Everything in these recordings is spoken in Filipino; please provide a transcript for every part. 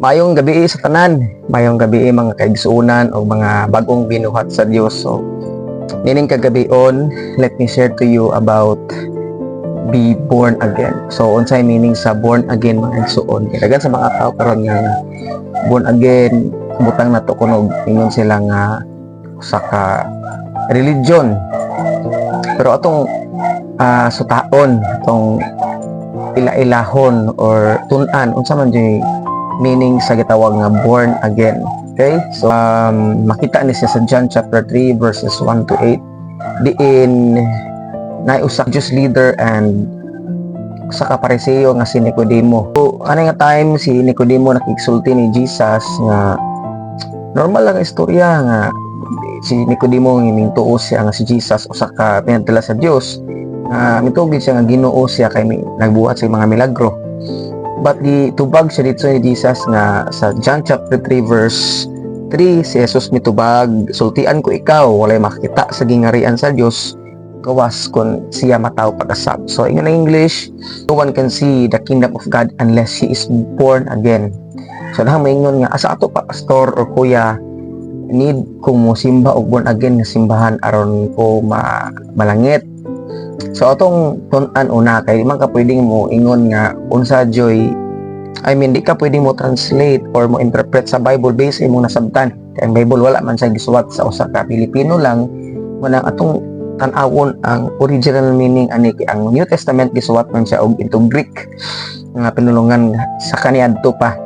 Mayong gabi sa tanan, mayong gabi mga kaigsuunan o mga bagong binuhat sa Dios. So, nining kagabion, let me share to you about be born again. So, unsay meaning sa born again mga igsuon. Kaya sa mga tao karon nga born again, butang na to kunog ingon sila nga usa ka religion. Pero atong ah, sutaon, atong ila-ilahon or tunan unsa man jay meaning sa gitawag nga born again. Okay? So, um, makita ni siya sa John chapter 3 verses 1 to 8. Diin na usak Diyos leader and sa kapareseyo nga si Nicodemo. So, ano nga time si Nicodemo nakigsulti ni Jesus nga normal lang ang istorya nga si Nicodemo himintuo siya nga si Jesus usa ka pinadala sa Dios nga mitugid siya nga Ginoo siya kay nagbuhat sa mga milagro. But di tubag siya dito ni Jesus nga sa John chapter 3 verse 3 si Jesus mitubag sultian ko ikaw walay makita sa gingarian sa Dios gawas kon siya mataw pagkasab. So in English, no one can see the kingdom of God unless he is born again. So nahang maingon nga asa ato pa pastor or kuya need kung mo simba og born again nga simbahan aron ko ma malangit So atong tunan una kay man ka pwedeng mo ingon nga unsa joy I mean di ka pwedeng mo translate or mo interpret sa Bible based imong nasabtan. Kay ang Bible wala man siya gisuwat sa usa ka Pilipino lang manang atong tan-awon ang original meaning ani kay ang New Testament gisuwat man siya og into Greek nga pinulungan sa kaniadto pa.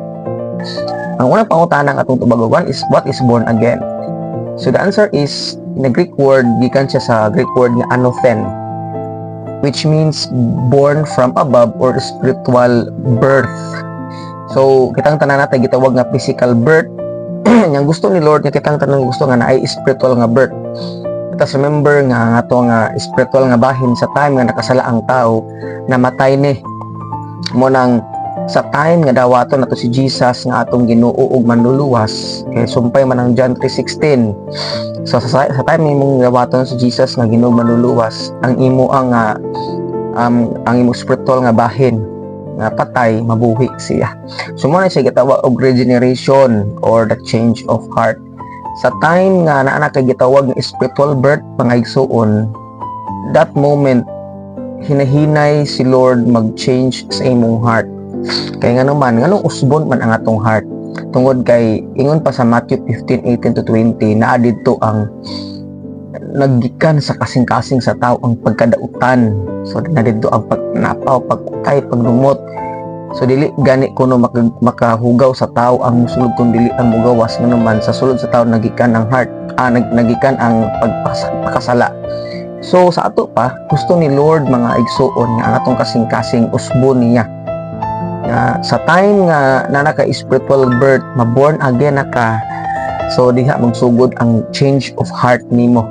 Ang unang pangutana ng atong tubagogan is what is born again? So the answer is in the Greek word gikan siya sa Greek word nga anothen which means born from above or spiritual birth. So, kitang tanan natin gitawag nga physical birth. yang gusto ni Lord nga kitang tanan gusto nga na ay spiritual nga birth. Tapos remember nga nga to nga spiritual nga bahin sa time nga nakasala ang tao namatay ni mo nang sa time nga dawaton nato si Jesus nga atong Ginoo ug manluluwas kay sumpay man ang John 3:16 So sa, sa time imong gawaton si Jesus nga Ginoo manluluwas, ang imo ang nga um, ang imo spiritual nga bahin nga patay mabuhi siya. So mo na siya gitawag og regeneration or the change of heart. Sa time nga naa na kay gitawag nga spiritual birth mga igsuon, that moment hinahinay si Lord mag-change sa imong heart. Kay nga naman, nganong usbon man ang atong heart? Tungod kay ingon pa sa Matthew 15:18 to 20 naa didto ang naggikan sa kasing-kasing sa tao ang pagkadautan. So na didto ang pagnapaw pagkay pagdumot. So dili gani kuno maka- makahugaw sa tao ang musulod kun dili ang mugawas nga naman sa sulod sa tao nagikan ang heart. Ah, nag, nagikan ang pagpakasala so sa ato pa gusto ni Lord mga igsuon nga ang atong kasing-kasing usbon niya nga sa time nga na naka spiritual birth maborn again na ka. So diha magsugod ang change of heart nimo.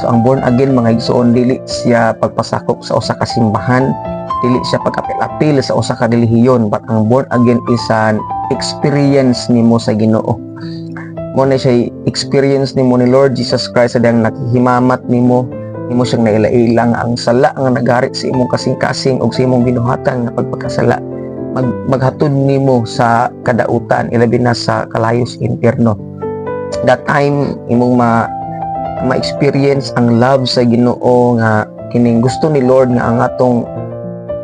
So ang born again mga igsoon dili siya pagpasakop sa usa ka simbahan dili siya pagkapil-apil sa usa ka relihiyon but ang born again is an experience nimo sa Ginoo. Mo na siya experience nimo ni Lord Jesus Christ sa dang nakihimamat nimo. Nimo siyang naila-ilang ang sala nga nagarit sa imong kasing-kasing ug sa imong binuhatan nga pagpakasala mag, maghatod nimo sa kadautan ilabi na sa kalayos impierno that time imong ma ma-experience ang love sa Ginoo nga kining gusto ni Lord nga ang atong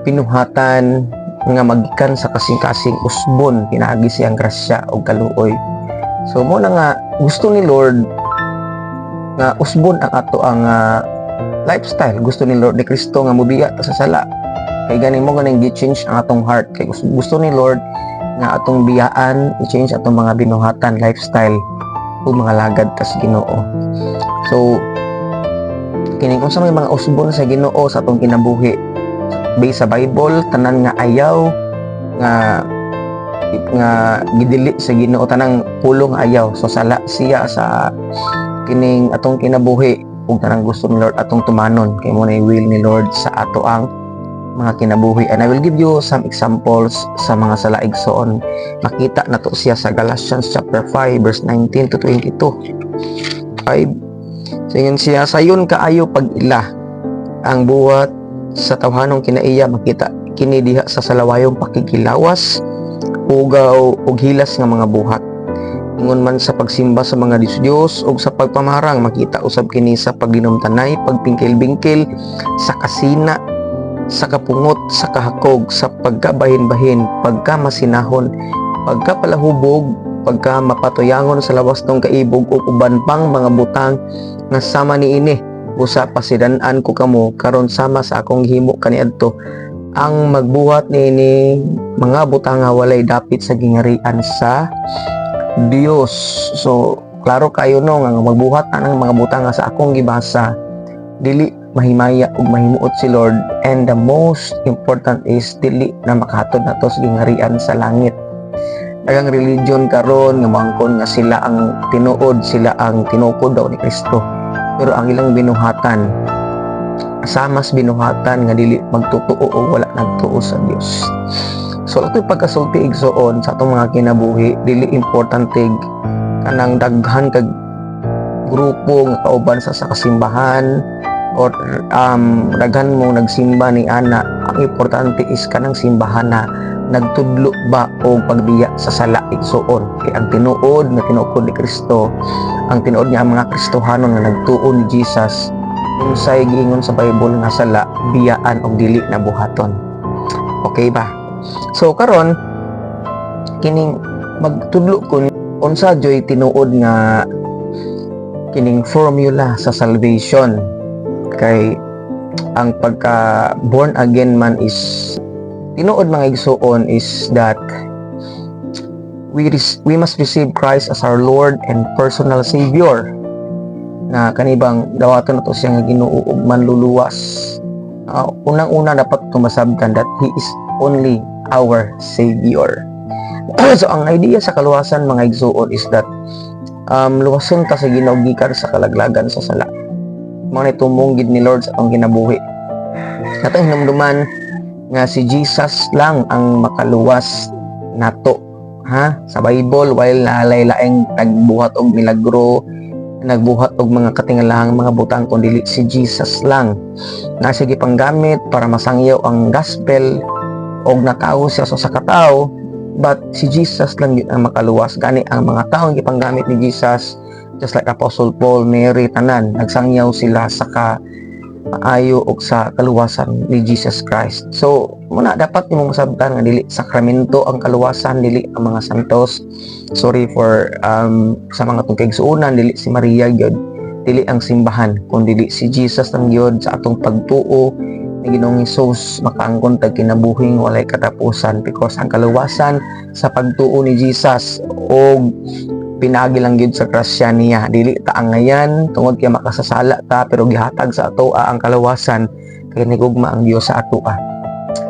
pinuhatan nga magikan sa kasing-kasing usbon pinaagi siyang grasya o kaluoy. So mo na nga gusto ni Lord nga usbon ang ato ang ah, lifestyle. Gusto ni Lord ni Kristo nga mubiya sa sala kay gani mo ganing gi-change ang atong heart. Kay gusto, ni Lord nga atong biyaan i-change atong mga binuhatan lifestyle ug mga lagad ta sa Ginoo. So kini kung sa may mga usbon sa Ginoo sa atong kinabuhi? Based sa Bible tanan nga ayaw nga nga gidili sa Ginoo tanang pulong ayaw. So sala siya sa kining atong kinabuhi. Ug tanang gusto ni Lord atong tumanon kay mo na will ni Lord sa ato ang mga kinabuhi. And I will give you some examples sa mga salaig soon. Makita na to siya sa Galatians chapter 5 verse 19 to 22 5 so siya sayon kaayo pag ila ang buhat sa tawhanong kinaiya makita kini diha sa salawayong pakikilawas pugaw ug hilas nga mga buhat. Ingon man sa pagsimba sa mga Diyos ug sa pagpamarang makita usab kini sa paglinumtanay pagpingkil-bingkil sa kasina sa kapungot sa kahakog sa pagkabahin-bahin pagkamasinahon pagkapalahubog pagka mapatuyangon sa lawas ng kaibog ug uban pang mga butang nga sama niini usa pasidan-an ko kamo karon sama sa akong himo kaniadto ang magbuhat niini mga butang nga walay dapit sa gingarian sa Dios. So, klaro kayo no nga magbuhat na mga butang nga sa akong gibasa dili mahimaya ug mahimuot si Lord and the most important is dili na makahatod nato sa gingarian sa langit. Dagang religion karon nga mangkon nga sila ang tinuod, sila ang tinukod daw ni Kristo. Pero ang ilang binuhatan asamas binuhatan nga dili magtutuo o wala nagtuo sa Dios. So ato pagkasulti igsoon sa atong mga kinabuhi dili importante kanang daghan kag grupo nga kauban sa sa kasimbahan or um, daghan mo nagsimba ni ana. Ang importante is kanang simbahan na nagtudlo ba o pagbiya sa sala igsoon kay ang tinuod na tinuod ni Kristo ang tinuod niya ang mga Kristohanon nga nagtuo ni Jesus unsay giingon sa Bible nga sala biyaan og dili na buhaton. Okay ba? So karon kining magtudlo ko unsa joy tinuod nga kining formula sa salvation kay ang pagka born again man is tinuod mga igsuon is that we res- we must receive Christ as our Lord and personal Savior. Na kanibang dawaton na to siya nga Ginoo ug manluluwas. Ah, unang-una dapat tumasabtan that He is only our Savior. So ang idea sa kaluwasan mga igsuon is that um, luwason ta sa Ginoo gikan sa kalaglagan sa sala mga nitumong gid ni Lord sa atong ginabuhi katong hinumduman nga si Jesus lang ang makaluwas nato ha? Sa Bible while naalay laeng nagbuhat og milagro nagbuhat og mga katingalahang mga butang kundi si Jesus lang. Na sige panggamit para masangyaw ang gospel og natawo siya sa sakataw but si Jesus lang yun ang makaluwas. Gani ang mga taong gipanggamit ni Jesus just like Apostle Paul, Mary, tanan nagsangyaw sila sa ka maayo og sa kaluwasan ni Jesus Christ. So, muna dapat imong masabtan nga dili sakramento ang kaluwasan, dili ang mga santos. Sorry for um, sa mga tungkig suunan, dili si Maria gyud, dili ang simbahan, kun dili si Jesus lang gyud sa atong pagtuo ni Ginoong Hesus makaangkon tag kinabuhing walay katapusan because ang kaluwasan sa pagtuo ni Jesus og pinagi lang gyud sa grasya niya. Dili ta ang ngayan tungod kay makasasala ta pero gihatag sa ato ang kalawasan. Kay nigugma ang Dios sa ato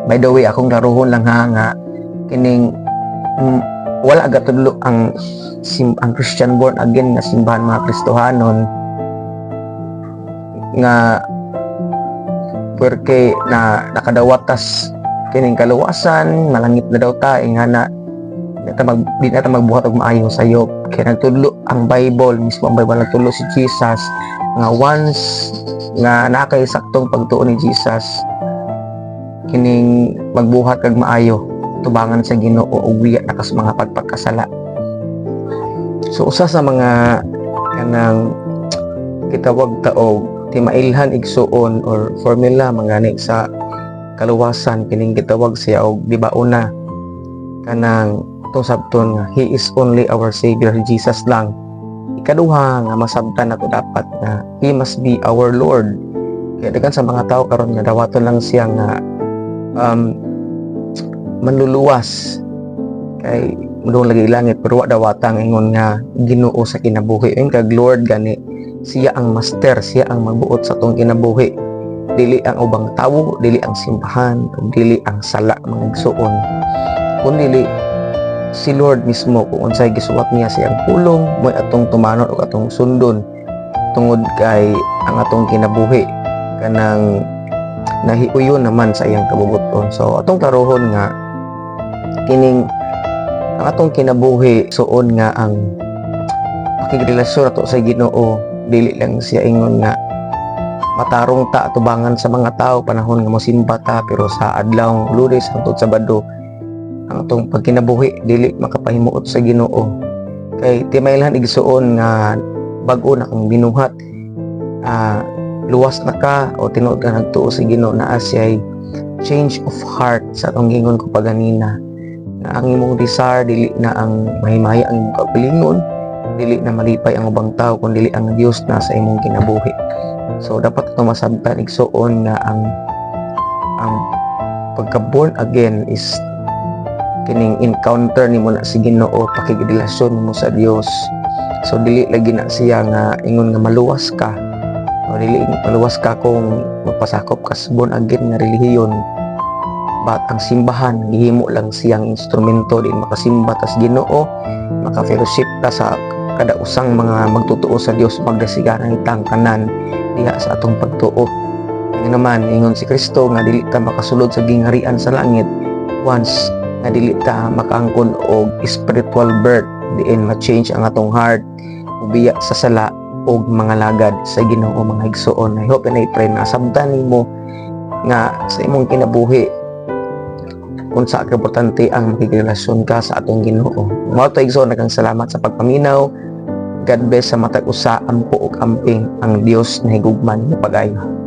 by the way akong daruhon lang ha nga kining mm, wala gatudlo ang sim, ang Christian born again nga simbahan mga Kristohanon. Nga porque na nakadawatas kining kaluwasan malangit na daw ta nga na nata mag di nata magbuhat og maayo sayop kay nagtudlo ang Bible mismo ang Bible nagtudlo si Jesus. Nga once nga nakay saktong pagtuo ni Jesus kining magbuhat kag maayo tubangan sa Ginoo ug wiya na mga pagpagkasala. So usa sa mga kanang kitawag taog ti mailhan igsuon or formula mangani sa kaluwasan kining gitawag siya og di ba una kanang itong sabton nga He is only our Savior, Jesus lang. Ikaduha nga masabtan nato dapat na He must be our Lord. Kaya dagan sa mga tao karon nga dawaton lang siya nga um, manluluwas kay mudong lagi langit pero wa dawatang ingon nga Ginoo sa kinabuhi ing kag Lord gani siya ang master siya ang magbuot sa tong kinabuhi dili ang ubang tawo dili ang simbahan dili ang sala mga igsuon kundi dili si Lord mismo kung unsay gisuwat niya siyang pulong mo atong tumanon o atong sundon tungod kay ang atong kinabuhi. Kanang nahiuyon naman sa iyang kabubuton. So atong klarohon nga kining ang atong kinabuhi suon nga ang pakigrelasyon ato sa Ginoo dili lang siya ingon nga matarong ta atubangan sa mga tao panahon nga mosimba ta pero sa adlaw Lunes hangtod Sabado ang atong pagkinabuhi dili makapahimuot sa Ginoo. Kay timaylan igsuon nga bag-o na kang binuhat. Ah, luwas na ka o tinuod ka nagtuo sa Ginoo na asay change of heart sa atong gingon ko paganina. Na ang imong desire dili na ang mahimaya ang imong kagalingon dili na malipay ang ubang tao kun dili ang Dios na sa imong kinabuhi. So dapat ito masabtan igsuon nga ang ang pagka born again is kining encounter nimo na si Ginoo pakigirelasyon nimo sa Dios so dili lagi na siya nga ingon nga maluwas ka. O dili maluwas ka kung magpasakop ka sa again nga relihiyon. But ang simbahan gihimo lang siyang instrumento din makasimba tas Ginoo maka-fellowship ta sa kada usang mga magtutuo sa Dios magdasigaran itang kanan diha sa atong pagtuo. Nga naman ingon si Kristo nga dili ta makasulod sa gingarian sa langit once nga dili ta makaangkon og spiritual birth. Diin ma-change ang atong heart. Ubiya sa sala og mga lagad sa Ginoo mga igsoon I hope and I pray na sabtan nimo nga sa imong kinabuhi unsa ka importante ang makigrelasyon ka sa atong Ginoo. Mao to igsoon nagang salamat sa pagpaminaw. God bless sa matag usa amko ug amping ang Dios na higugman nga pag-ayo